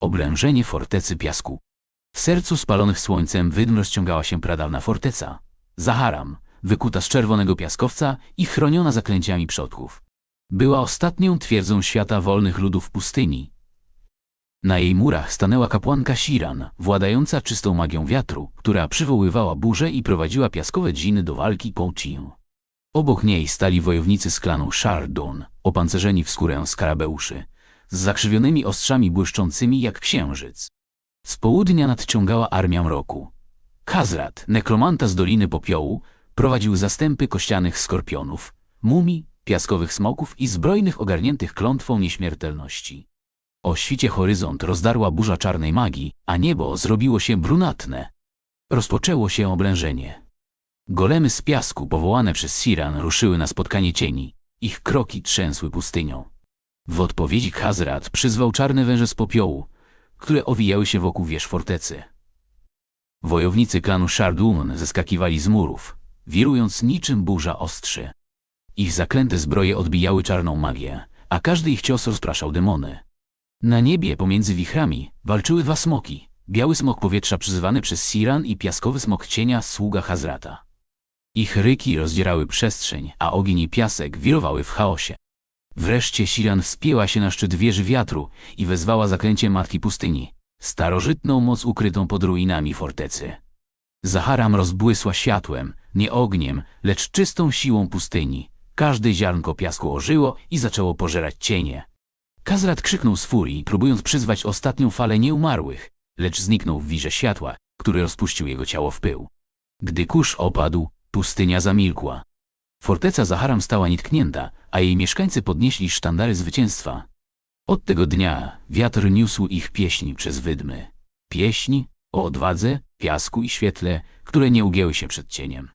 Oblężenie fortecy piasku. W sercu spalonych słońcem wydm rozciągała się pradawna forteca. Zaharam, wykuta z czerwonego piaskowca i chroniona zaklęciami przodków. Była ostatnią twierdzą świata wolnych ludów pustyni. Na jej murach stanęła kapłanka Siran, władająca czystą magią wiatru, która przywoływała burze i prowadziła piaskowe dziny do walki Pouchin. Obok niej stali wojownicy z klanu Shardun, opancerzeni w skórę skarabeuszy, z zakrzywionymi ostrzami błyszczącymi jak księżyc. Z południa nadciągała armia mroku. Kazrat, nekromanta z Doliny Popiołu, prowadził zastępy kościanych skorpionów, mumii, piaskowych smoków i zbrojnych ogarniętych klątwą nieśmiertelności. O świcie horyzont rozdarła burza czarnej magii, a niebo zrobiło się brunatne. Rozpoczęło się oblężenie. Golemy z piasku powołane przez Siran ruszyły na spotkanie cieni. Ich kroki trzęsły pustynią. W odpowiedzi Hazrat przyzwał czarne węże z popiołu, które owijały się wokół wież fortecy. Wojownicy klanu Shardun zeskakiwali z murów, wirując niczym burza ostrzy. Ich zaklęte zbroje odbijały czarną magię, a każdy ich cios rozpraszał demony. Na niebie pomiędzy wichrami walczyły dwa smoki. Biały smok powietrza przyzywany przez Siran i piaskowy smok cienia sługa Hazrata. Ich ryki rozdzierały przestrzeń, a ogień i piasek wirowały w chaosie. Wreszcie Siran wspięła się na szczyt wieży wiatru i wezwała zaklęcie Matki Pustyni, starożytną moc ukrytą pod ruinami fortecy. Zaharam rozbłysła światłem, nie ogniem, lecz czystą siłą pustyni. Każde ziarnko piasku ożyło i zaczęło pożerać cienie. Kazrat krzyknął z furii, próbując przyzwać ostatnią falę nieumarłych, lecz zniknął w wirze światła, który rozpuścił jego ciało w pył. Gdy kurz opadł, pustynia zamilkła. Forteca Zaharam stała nietknięta, a jej mieszkańcy podnieśli sztandary zwycięstwa. Od tego dnia wiatr niósł ich pieśń przez wydmy. Pieśń o odwadze, piasku i świetle, które nie ugięły się przed cieniem.